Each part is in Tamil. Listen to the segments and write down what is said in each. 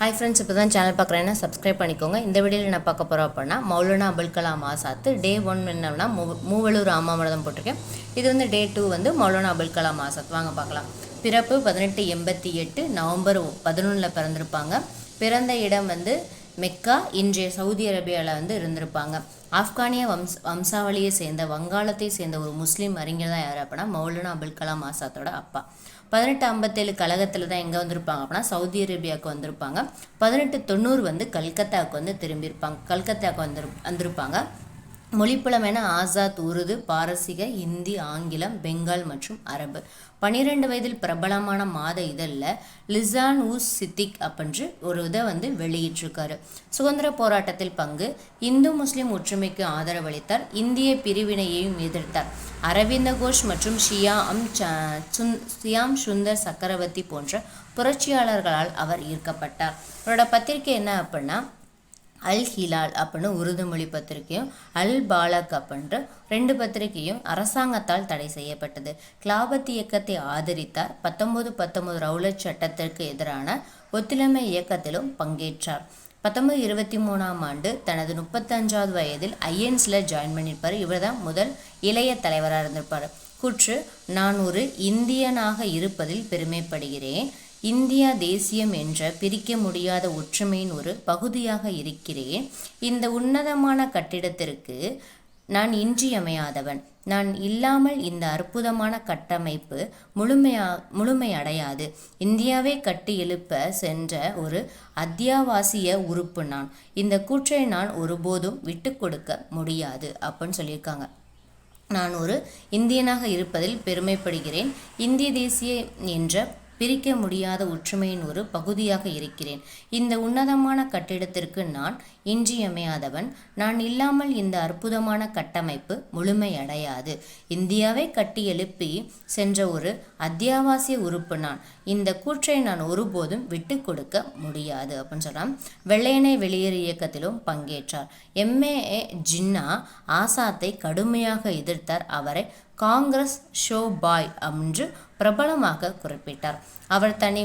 ஹாய் ஃப்ரெண்ட்ஸ் இப்போ தான் சேனல் பார்க்குறேன்னா சப்ஸ்கிரைப் பண்ணிக்கோங்க. இந்த வீடியோவில் நான் பார்க்க போகிறோம் அப்படின்னா மௌலானா அபுல் கலாம் ஆசாத்து டே ஒன் என்னன்னா மூ மூவலூர் ராமாமிரதம் போட்டிருக்கேன். இது வந்து டே டூ வந்து மௌலானா அபுல் கலாம் ஆசாத். வாங்க பார்க்கலாம். பிறப்பு பதினெட்டு எண்பத்தி எட்டு நவம்பர் பதினொன்றில் பிறந்திருப்பாங்க. பிறந்த இடம் வந்து மெக்கா இன்றைய சவுதி அரேபியாவில் வந்து இருந்திருப்பாங்க. ஆப்கானிய வம்ச வம்சாவளியை சேர்ந்த வங்காளத்தை சேர்ந்த ஒரு முஸ்லீம் அறிஞர் தான் யார் அப்படின்னா மௌலானா அபுல் கலாம் ஆசாத்தோட அப்பா. பதினெட்டு ஐம்பத்தேழு கழகத்தில் தான் எங்கே வந்திருப்பாங்க அப்படின்னா சவுதி அரேபியாவுக்கு வந்திருப்பாங்க. பதினெட்டு தொண்ணூறு வந்து கல்கத்தாவுக்கு வந்து திரும்பியிருப்பாங்க. கல்கத்தாவுக்கு வந்து வந்திருப்பாங்க. மொழிப்புலமென ஆசாத் உருது பாரசீக இந்தி ஆங்கிலம் பெங்கால் மற்றும் அரபு. பன்னிரெண்டு வயதில் பிரபலமான மாத இதழில் லிசான் உஸ் சித்திக் அப்படின்ற ஒரு இதை வந்து வெளியிட்டிருக்காரு. சுதந்திர போராட்டத்தில் பங்கு இந்து முஸ்லிம் ஒற்றுமைக்கு ஆதரவளித்தார். இந்திய பிரிவினையையும் எதிர்த்தார். அரவிந்த கோஷ் மற்றும் ஷியாம் சியாம் சுந்தர் சக்கரவர்த்தி போன்ற புரட்சியாளர்களால் அவர் ஈர்க்கப்பட்டார். அவரோட பத்திரிகை என்ன அப்படின்னா அல் ஹிலால் அப்படின்னு உருது மொழி பத்திரிகையும் அல் பாலக் அப்படின்ற ரெண்டு பத்திரிகையும் அரசாங்கத்தால் தடை செய்யப்பட்டது. கிளாபத் இயக்கத்தை ஆதரித்தார். பத்தொன்பது பத்தொன்பது ரவுலட் சட்டத்திற்கு எதிரான ஒத்துழைமை இயக்கத்திலும் பங்கேற்றார். பத்தொன்பது இருபத்தி மூணாம் ஆண்டு தனது முப்பத்தஞ்சாவது வயதில் ஐஎன்ஸில் ஜாயின் பண்ணியிருப்பார். இவர் தான் முதல் இளைய தலைவராக இருந்திருப்பார். குற்று நான் ஒரு இந்தியனாக இருப்பதில் பெருமைப்படுகிறேன். இந்தியா தேசியம் என்ற பிரிக்க முடியாத ஒற்றுமையின் ஒரு பகுதியாக இருக்கிறேன். இந்த உன்னதமான கட்டிடத்திற்கு நான் இன்றியமையாதவன். நான் இல்லாமல் இந்த அற்புதமான கட்டமைப்பு முழுமையா முழுமையடையாது. இந்தியாவை கட்டி எழுப்ப சென்ற ஒரு அத்தியாவாசிய உறுப்பு நான். இந்த கூற்றை நான் ஒருபோதும் விட்டு கொடுக்க முடியாது அப்படின்னு சொல்லியிருக்காங்க. நான் ஒரு இந்தியனாக இருப்பதில் பெருமைப்படுகிறேன். இந்திய தேசிய என்ற பிரிக்க முடியாத ஒற்றுமையின் ஒரு பகுதியாக இருக்கிறேன். இந்த உன்னதமான கட்டிடத்திற்கு நான் இன்றியமையாதவன். நான் இல்லாமல் இந்த அற்புதமான கட்டமைப்பு முழுமையடையாது. இந்தியாவை கட்டி எழுப்பி சென்ற ஒரு அத்தியாவசிய உறுப்பு நான். இந்த கூற்றை நான் ஒருபோதும் விட்டு கொடுக்க முடியாது அப்படின்னு சொல்கிறான் வெள்ளையனை வெளியேறு இயக்கத்திலும் பங்கேற்றார். எம்ஏ ஜின்னா ஆசாத்தை கடுமையாக எதிர்த்தார். அவரை காங்கிரஸ் ஷோ பாய் என்று பிரபலமாக குறிப்பிட்டார். அவர் தனி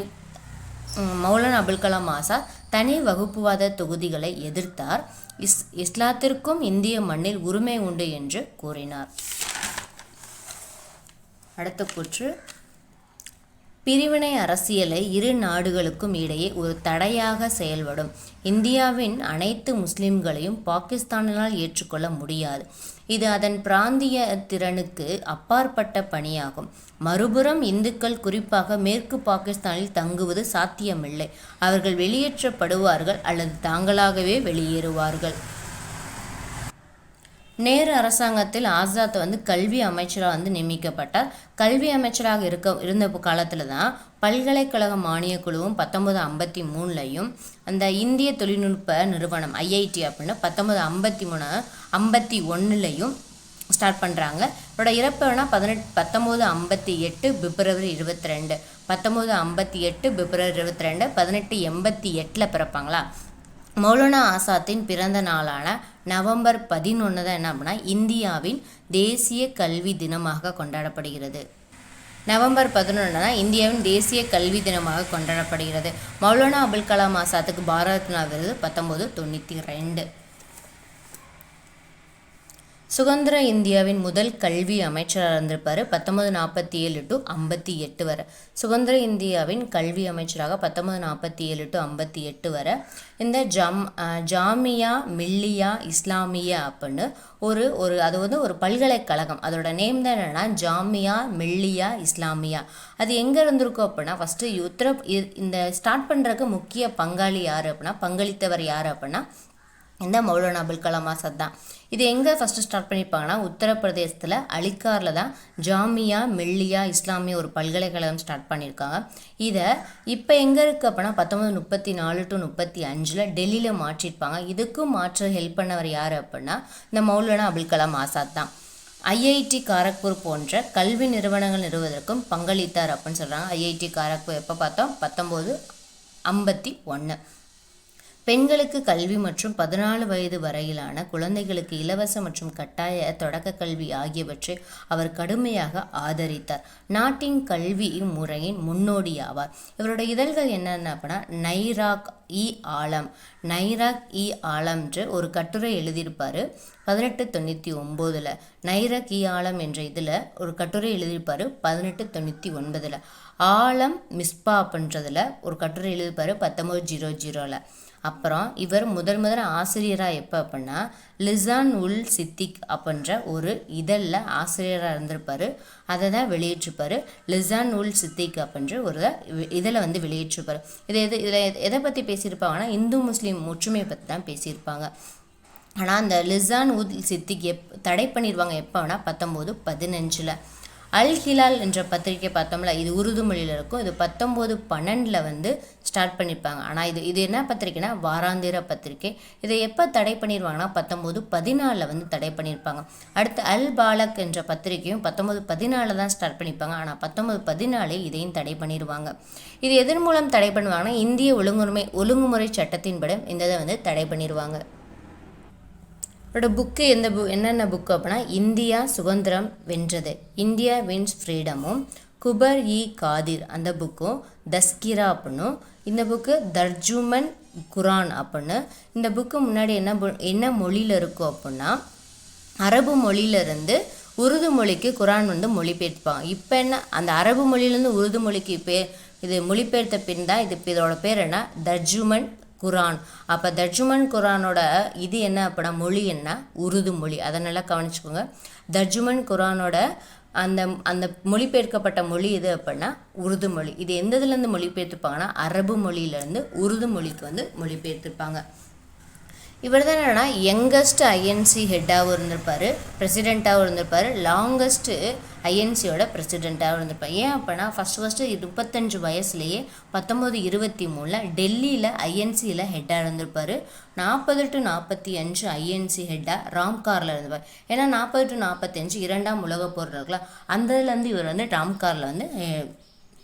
மௌலன் அபுல் கலாம் ஆசாத் தனி வகுப்புவாத தொகுதிகளை எதிர்த்தார். இஸ் இஸ்லாத்திற்கும் இந்திய மண்ணில் உரிமை உண்டு என்று கூறினார். அடுத்த கூற்று பிரிவினை அரசியலை இரு நாடுகளுக்கும் இடையே ஒரு தடையாக செயல்படும். இந்தியாவின் அனைத்து முஸ்லிம்களையும் பாகிஸ்தானினால் ஏற்றுக்கொள்ள முடியாது. இது அதன் பிராந்திய திறனுக்கு அப்பாற்பட்ட பணியாகும். மறுபுறம் இந்துக்கள் குறிப்பாக மேற்கு பாகிஸ்தானில் தங்குவது சாத்தியமில்லை. அவர்கள் வெளியேற்றப்படுவார்கள் அல்லது தாங்களாகவே வெளியேறுவார்கள். நேரு அரசாங்கத்தில் ஆசாத் வந்து கல்வி அமைச்சராக வந்து நியமிக்கப்பட்டார். கல்வி அமைச்சராக இருக்க இருந்த காலத்தில் தான் பல்கலைக்கழக மானிய குழுவும் பத்தொன்பது ஐம்பத்தி மூணுலையும் அந்த இந்திய தொழில்நுட்ப நிறுவனம் ஐஐடி அப்படின்னு பத்தொன்பது ஐம்பத்தி மூணு ஐம்பத்தி ஒன்றுலையும் ஸ்டார்ட் பண்ணுறாங்க இவரோட இறப்பு வேணால் பதினெட்டு பத்தொம்போது ஐம்பத்தி எட்டு பிப்ரவரி இருபத்தி ரெண்டு. பத்தொம்போது ஐம்பத்தி எட்டு பிப்ரவரி இருபத்தி ரெண்டு பதினெட்டு எண்பத்தி எட்டில் பிறப்பாங்களா? மௌலானா ஆசாத்தின் பிறந்த நாளான நவம்பர் பதினொன்று தான் என்ன அப்படின்னா இந்தியாவின் தேசிய கல்வி தினமாக கொண்டாடப்படுகிறது. நவம்பர் பதினொன்றுனா இந்தியாவின் தேசிய கல்வி தினமாக கொண்டாடப்படுகிறது. மௌலானா அபுல் கலாம் ஆசாத்துக்கு பாரத் விருது பத்தொம்போது தொண்ணூற்றி ரெண்டு. சுதந்திர இந்தியாவின் முதல் கல்வி அமைச்சராக இருந்திருப்பார் பத்தொன்பது நாற்பத்தி ஏழு டு ஐம்பத்தி எட்டு வரை. சுதந்திர இந்தியாவின் கல்வி அமைச்சராக பத்தொம்பது நாற்பத்தி ஏழு டு ஐம்பத்தி எட்டு வரை. இந்த ஜம் ஜாமியா மில்லியா இஸ்லாமியா அப்படின்னு ஒரு ஒரு அது வந்து ஒரு பல்கலைக்கழகம். அதோட நேம் தான் என்னென்னா ஜாமியா மில்லியா இஸ்லாமியா. அது எங்கே இருந்திருக்கும் அப்படின்னா ஃபஸ்ட்டு உத்தர இந்த ஸ்டார்ட் பண்ணுறதுக்கு முக்கிய பங்காளி யார் அப்படின்னா பங்களித்தவர் யார் அப்படின்னா இந்த மௌலானா அபுல் கலாம் ஆசாத் தான். இது எங்கே ஃபஸ்ட்டு ஸ்டார்ட் பண்ணியிருப்பாங்கன்னா உத்தரப்பிரதேசத்தில் அலிகாரில் தான் ஜாமியா மெல்லியா இஸ்லாமிய ஒரு பல்கலைக்கழகம் ஸ்டார்ட் பண்ணியிருக்காங்க இதை இப்போ எங்கே இருக்குது அப்படின்னா பத்தொம்பது முப்பத்தி நாலு டு முப்பத்தி அஞ்சில் டெல்லியில் மாற்றிருப்பாங்க. இதுக்கும் மாற்ற ஹெல்ப் பண்ணவர் யார் அப்படின்னா இந்த மௌலானா அபுல் கலாம் ஆசாத் தான். ஐஐடி காரக்பூர் போன்ற கல்வி நிறுவனங்கள் நிறுவதற்கும் பங்களித்தார் அப்படின்னு சொல்கிறாங்க ஐஐடி காரக்பூர் எப்போ பார்த்தோம்? பத்தொம்போது ஐம்பத்தி ஒன்று பெண்களுக்கு கல்வி மற்றும் பதினாலு வயது வரையிலான குழந்தைகளுக்கு இலவச மற்றும் கட்டாய தொடக்க கல்வி ஆகியவற்றை அவர் கடுமையாக ஆதரித்தார். நாட்டின் கல்வி முறையின் முன்னோடியாவார். இவருடைய இதழ்கள் என்னென்ன அப்படின்னா நைராக் இ ஆலம். நைராக் இ ஆலம்ன்ற ஒரு கட்டுரை எழுதியிருப்பார். பதினெட்டு தொண்ணூற்றி ஒம்போதில். நைரக் இ ஆலம் என்ற இதில் ஒரு கட்டுரை எழுதியிருப்பார். பதினெட்டு தொண்ணூற்றி ஒன்பதில். ஆலம் மிஸ்பா அப்படின்றதுல ஒரு கட்டுரை எழுதியிருப்பார் பத்தொம்போது ஜீரோ ஜீரோவில் அப்புறம் இவர் முதல் முதல் ஆசிரியராக எப்போ அப்படின்னா லிசான் உல் சித்திக் அப்படின்ற ஒரு இதழில் ஆசிரியராக இருந்திருப்பார். அதை தான் வெளியிட்டிருப்பார். லிசான் உல் சித்திக் அப்படின்ற ஒரு இதில் வந்து வெளியிட்டிருப்பார். இது எது இதில் எதை பற்றி பேசியிருப்பாங்கன்னா இந்து முஸ்லீம் ஒற்றுமையை பற்றி தான் பேசியிருப்பாங்க. ஆனால் அந்த லிசான் உல் சித்திக் எப் தடை பண்ணிடுவாங்க எப்போனா பத்தொம்போது பதினஞ்சில். அல் ஹிலால் என்ற பத்திரிக்கை பார்த்தோம்ல இது உருது மொழியில் இருக்கும். இது பத்தொம்போது பன்னெண்டில் வந்து ஸ்டார்ட் பண்ணியிருப்பாங்க ஆனால் இது இது என்ன பத்திரிக்கைனா வாராந்திர பத்திரிக்கை. இதை எப்போ தடை பண்ணிடுவாங்கன்னா பத்தொம்போது பதினாலில் வந்து தடை பண்ணியிருப்பாங்க அடுத்து அல் பாலக் என்ற பத்திரிக்கையும் பத்தொம்போது பதினாலில் தான் ஸ்டார்ட் பண்ணியிருப்பாங்க ஆனால் பத்தொம்போது பதினாலே இதையும் தடை பண்ணிடுவாங்க இது எதன் மூலம் தடை பண்ணுவாங்கன்னா இந்திய ஒழுங்குமுறை ஒழுங்குமுறை சட்டத்தின்படி இந்த இதை வந்து தடை பண்ணிடுவாங்க அவரோட புக்கு எந்த பு என்னென்ன புக்கு அப்படின்னா இந்தியா சுதந்திரம் வென்றது. இந்தியா வின்ஸ் ஃப்ரீடமும் குபர் இ காதிர் அந்த புக்கும் தஸ்கிரா அப்படின்னும். இந்த புக்கு தர்ஜுமன் குரான் அப்படின்னு. இந்த புக்கு முன்னாடி என்ன என்ன மொழியில் இருக்கும் அப்படின்னா அரபு மொழியிலிருந்து உருது மொழிக்கு குரான் வந்து மொழிபெயர்ப்பாங்க. இப்போ என்ன அந்த அரபு மொழியிலேருந்து உருது மொழிக்கு பே இது மொழிபெயர்த்த பின் தான் இது இதோட பேர் என்ன? தர்ஜுமன் குரான். அப்போ தர்ஜுமன் குரானோட இது என்ன? அப்படின்னா மொழி என்ன? உருது மொழி. அதை நல்லா கவனிச்சுக்கோங்க. தர்ஜுமன் குரானோட அந்த அந்த மொழிபெயர்க்கப்பட்ட மொழி எது அப்படின்னா உருது மொழி. இது எந்த இதுலேருந்து மொழிபெயர்த்துப்பாங்கன்னா அரபு மொழியிலேருந்து உருது மொழிக்கு வந்து மொழிபெயர்த்துருப்பாங்க இவர் தான் என்னென்னா யங்கஸ்ட் ஐஎன்சி ஹெட்டாகவும் இருந்திருப்பார் பிரசிடெண்ட்டாகவும் இருந்திருப்பார் லாங்கஸ்ட்டு ஐஎன்சியோட பிரசிடெண்ட்டாகவும் இருந்திருப்பார். ஏன் அப்படின்னா ஃபஸ்ட்டு ஃபஸ்ட்டு முப்பத்தஞ்சு வயசுலேயே பத்தொம்போது இருபத்தி மூணில் டெல்லியில் ஐஎன்சியில் ஹெட்டாக இருந்திருப்பார். நாற்பது டு நாற்பத்தி அஞ்சு ஐஎன்சி ஹெட்டாக ராம்காரில் இருந்திருப்பார். ஏன்னா நாற்பது டு நாற்பத்தஞ்சு இரண்டாம் உலக போர் இருக்குல்ல அந்த இதுலேருந்து இவர் வந்து ராம்காரில் வந்து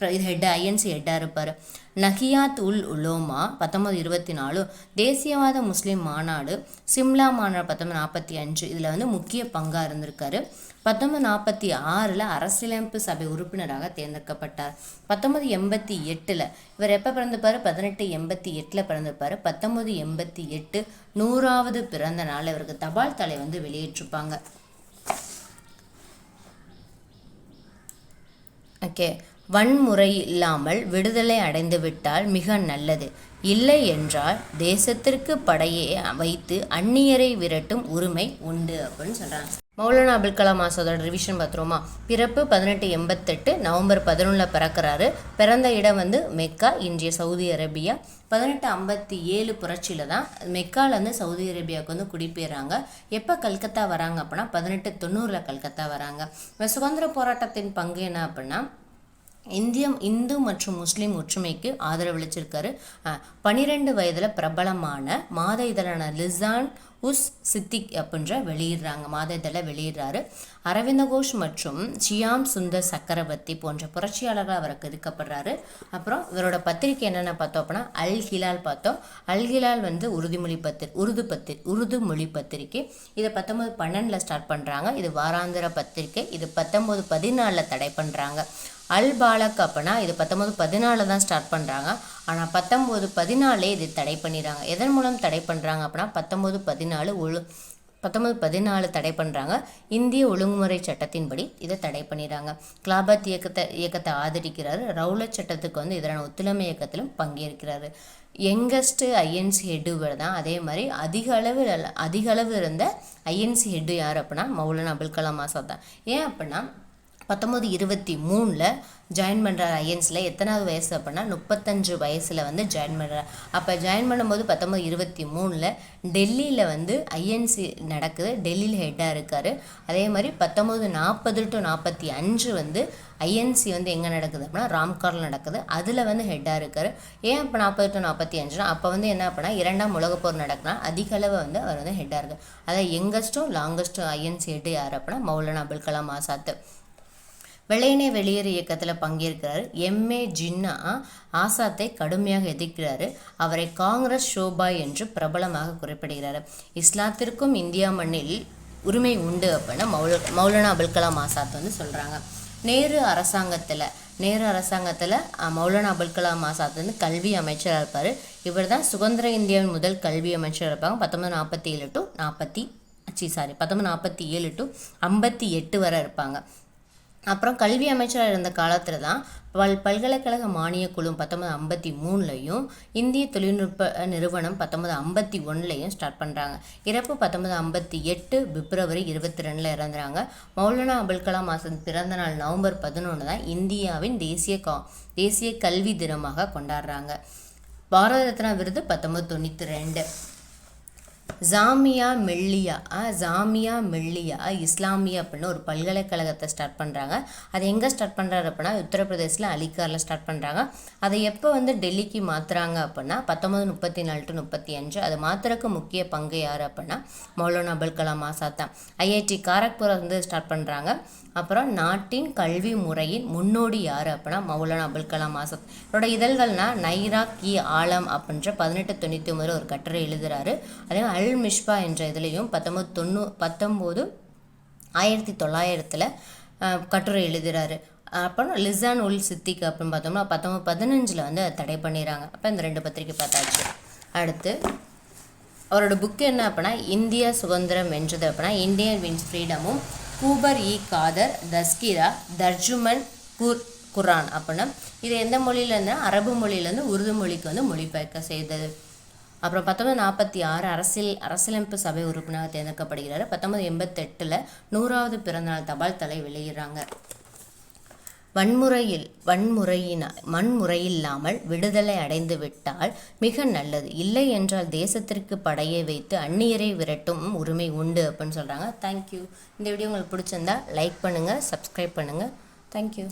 இது ஹெட் ஐஎன்சி ஹெட்டாக இருப்பார். நஹியாத் உல் உலோமா பத்தொம்பது இருபத்தி நாலு தேசியவாத முஸ்லீம் மாநாடு சிம்லா மாநாடு பத்தொம்பது நாற்பத்தி அஞ்சு. இதில் வந்து முக்கிய பங்காக இருந்திருக்காரு. பத்தொம்பது நாற்பத்தி ஆறில் அரசியலமைப்பு சபை உறுப்பினராக தேர்ந்தெடுக்கப்பட்டார். பத்தொம்பது எண்பத்தி எட்டில். இவர் எப்போ பிறந்திருப்பார்? பதினெட்டு எண்பத்தி எட்டில் பிறந்திருப்பார். பத்தொம்பது எண்பத்தி எட்டு நூறாவது பிறந்த நாள் இவருக்கு தபால் தலை வந்து வெளியேற்றிருப்பாங்க. ஓகே. வன்முறை இல்லாமல் விடுதலை அடைந்து விட்டால் மிக நல்லது. இல்லை என்றால் தேசத்திற்கு படையை வைத்து அந்நியரை விரட்டும் உரிமை உண்டு அப்படின்னு சொல்கிறாங்க மௌலானா அபுல் கலாம் ஆசாதோட ரிவிஷன் பார்த்துருவோமா? பிறப்பு பதினெட்டு எண்பத்தெட்டு நவம்பர் பதினொன்றில் பிறக்கிறாரு. பிறந்த இடம் வந்து மெக்கா இன்றைய சவுதி அரேபியா. பதினெட்டு ஐம்பத்தி ஏழு புரட்சியில் தான் மெக்காலேருந்து சவுதி அரேபியாவுக்கு வந்து குடிபெயர்றாங்க. எப்போ கல்கத்தா வராங்க அப்படின்னா பதினெட்டு தொண்ணூறில் கல்கத்தா வராங்க. இப்போ சுதந்திர போராட்டத்தின் பங்கு என்ன அப்படின்னா இந்திய இந்து மற்றும் முஸ்லீம் ஒற்றுமைக்கு ஆதரவளிச்சிருக்காரு பனிரெண்டு வயதில் பிரபலமான மாத இதழான லிசான் உஸ் சித்திக் அப்படின்ற வெளியிடுறாங்க மாத இதழை வெளியிடுறாரு. அரவிந்த கோஷ் மற்றும் ஷியாம் சுந்தர் சக்கரவர்த்தி போன்ற புரட்சியாளர்கள் அவருக்கு இருக்கப்படுறாரு அப்புறம் இவரோட பத்திரிக்கை என்னென்ன பார்த்தோம் அப்படின்னா அல் ஹிலால் பார்த்தோம். அல் ஹிலால் வந்து உறுதிமொழி பத்திரி உருது பத்திரி உருது மொழி பத்திரிக்கை. இதை பத்தொம்போது பன்னெண்டில் ஸ்டார்ட் பண்ணுறாங்க இது வாராந்திர பத்திரிக்கை. இது பத்தொம்போது பதினாலில் தடை பண்ணுறாங்க அல் பாலக் அப்படின்னா இது பத்தொம்போது பதினாலில் தான் ஸ்டார்ட் பண்ணுறாங்க ஆனால் பத்தொம்போது பதினாலே இது தடை பண்ணிடுறாங்க. எதன் மூலம் தடை பண்ணுறாங்க அப்படின்னா பத்தொம்போது பதினாலு ஒழு பத்தொன்பது பதினாலு தடை பண்ணுறாங்க இந்திய ஒழுங்குமுறை சட்டத்தின்படி இதை தடை பண்ணிடுறாங்க கிளாபத் இயக்கத்தை இயக்கத்தை ஆதரிக்கிறாரு. ரவுலட் சட்டத்துக்கு வந்து எதிரான ஒத்துழைமை இயக்கத்திலும் பங்கேற்கிறாரு. யங்கஸ்ட் ஐஎன்சி ஹெட்டு தான். அதே மாதிரி அதிக அளவு அதிக அளவு இருந்த ஐஎன்சி ஹெட்டு யார் அப்படின்னா மௌலானா அபுல் கலாம் ஆசாத் தான். ஏன் அப்படின்னா பத்தொம்போது இருபத்தி மூணில் ஜாயின் பண்ணுறாரு ஐஎன்ஸில் எத்தனாவது வயசு அப்படின்னா முப்பத்தஞ்சு வயசில் வந்து ஜாயின் பண்ணுறாரு அப்போ ஜாயின் பண்ணும்போது பத்தொம்போது இருபத்தி மூணில் டெல்லியில் வந்து ஐஎன்சி நடக்குது. டெல்லியில் ஹெட்டாக இருக்கார். அதே மாதிரி பத்தொம்போது நாற்பது டு நாற்பத்தி அஞ்சு வந்து ஐஎன்சி வந்து எங்கே நடக்குது அப்படின்னா ராம்காரில் நடக்குது. அதில் வந்து ஹெட்டாக இருக்கார். ஏன் இப்போ நாற்பது டு நாற்பத்தி அஞ்சுனா அப்போ வந்து என்ன அப்படின்னா இரண்டாம் உலகப் போர் நடக்குனா அதிக அளவு வந்து அவர் வந்து ஹெட்டாக இருக்கார். அதாவது யங்கஸ்ட்டும் லாங்கஸ்ட்டும் ஐஎன்சி ஹெட்டு யார் அப்படின்னா மௌலானா அபுல் கலாம் ஆசாத்து வெள்ளையனே வெளியேறு இயக்கத்தில் பங்கேற்கிறார். எம்ஏ ஜின்னா ஆசாத்தை கடுமையாக எதிர்க்கிறாரு. அவரை காங்கிரஸ் ஷோபாய் என்று பிரபலமாக குறிப்பிடுகிறார். இஸ்லாத்திற்கும் இந்தியா மண்ணில் உரிமை உண்டு அப்படின்னு மௌல மௌலானா அபுல் கலாம் ஆசாத் வந்து சொல்கிறாங்க நேரு அரசாங்கத்தில் நேரு அரசாங்கத்தில் மௌலானா அபுல் கலாம் ஆசாத் வந்து கல்வி அமைச்சராக இருப்பார். இவர் தான் சுதந்திர இந்தியாவின் முதல் கல்வி அமைச்சராக இருப்பாங்க. பத்தொன்பது நாற்பத்தி ஏழு டு நாற்பத்தி சி சாரி பத்தொன்பது நாற்பத்தி ஏழு டு ஐம்பத்தி எட்டு வரை இருப்பாங்க. அப்புறம் கல்வி அமைச்சராக இருந்த காலத்தில் தான் பல் பல்கலைக்கழக மானியக் குழு பத்தொன்பது ஐம்பத்தி மூணுலையும் இந்திய தொழில்நுட்ப நிறுவனம் பத்தொன்பது ஐம்பத்தி ஒன்றுலையும் ஸ்டார்ட் பண்ணுறாங்க இறப்பு பத்தொன்பது ஐம்பத்தி எட்டு பிப்ரவரி இருபத்தி ரெண்டில் இறந்துறாங்க. மௌலானா அபுல் கலாம் ஆசாத் பிறந்த நாள் நவம்பர் பதினொன்று தான் இந்தியாவின் தேசிய கா தேசிய கல்வி தினமாக கொண்டாடுறாங்க. பாரத ரத்னா விருது பத்தொன்பது தொண்ணூற்றி ரெண்டு. ஜாமியா மெல்லியா. ஜாமியா மெல்லியா. இஸ்லாமியா அப்படின்னு ஒரு பல்கலைக்கழகத்தை ஸ்டார்ட் பண்ணுறாங்க அது எங்கே ஸ்டார்ட் பண்ணுறாரு அப்படின்னா உத்தரப்பிரதேசில் அலிகாரில் ஸ்டார்ட் பண்ணுறாங்க அதை எப்போ வந்து டெல்லிக்கு மாற்றுறாங்க அப்படின்னா பத்தொம்பது முப்பத்தி நாலு டு முப்பத்தி அஞ்சு அது மாத்துறக்கு முக்கிய பங்கு யார் அப்படின்னா மௌலானா அபுல் கலாம் ஆசாத் தான். ஐஐடி காரக்பூரை வந்து ஸ்டார்ட் பண்ணுறாங்க அப்புறம் நாட்டின் கல்வி முறையின் முன்னோடி யார் அப்படின்னா மௌலானா அபுல் கலாம் ஆசாத். இவரோட இதழ்கள்னால் நைரா கி ஆலம் அப்படின்ற பதினெட்டு தொண்ணூற்றி ஒம்பது ஒரு கட்டுரை எழுதுகிறாரு அதே மாதிரி அல் மிஷ்பா என்ற இதுலேயும் பத்தொம்போது தொண்ணூ பத்தொம்போது ஆயிரத்தி தொள்ளாயிரத்தில் கட்டுரை எழுதுகிறாரு அப்புறம் லிசான் உல் சித்திக் அப்படின்னு பார்த்தோம்னா பத்தொம்பது பதினஞ்சில் வந்து அதை தடை பண்ணிடுறாங்க அப்போ இந்த ரெண்டு பத்திரிக்கை பார்த்தாச்சு. அடுத்து அவரோட புக்கு என்ன அப்படின்னா இந்தியா சுதந்திரம் வென்றது அப்படின்னா இந்தியன் வின்ஸ் ஃப்ரீடமும் கூபர் இ காதர் தஸ்கிரா தர்ஜுமன் குர் குரான் அப்படின்னா இது எந்த மொழியிலேருந்து அரபு மொழியிலேருந்து உருது மொழிக்கு வந்து மொழிபெயர்க்க செய்தது. அப்புறம் பத்தொன்பது நாற்பத்தி ஆறு அரசியல் அரசியலமைப்பு சபை உறுப்பினராக தேர்ந்தெடுக்கப்படுகிறார். பத்தொன்பது எண்பத்தெட்டில் நூறாவது பிறந்தநாள் தபால் தலை வெளியிடுறாங்க. வன்முறையில் வன்முறையின வன்முறையில்லாமல் விடுதலை அடைந்து விட்டால் மிக நல்லது. இல்லை என்றால் தேசத்திற்கு படையை வைத்து அந்நியரை விரட்டும் உரிமை உண்டு அப்படின்னு சொல்கிறாங்க தேங்க்யூ இந்த வீடியோ உங்களுக்கு பிடிச்சிருந்தா லைக் பண்ணுங்கள் சப்ஸ்கிரைப் பண்ணுங்கள் தேங்க்யூ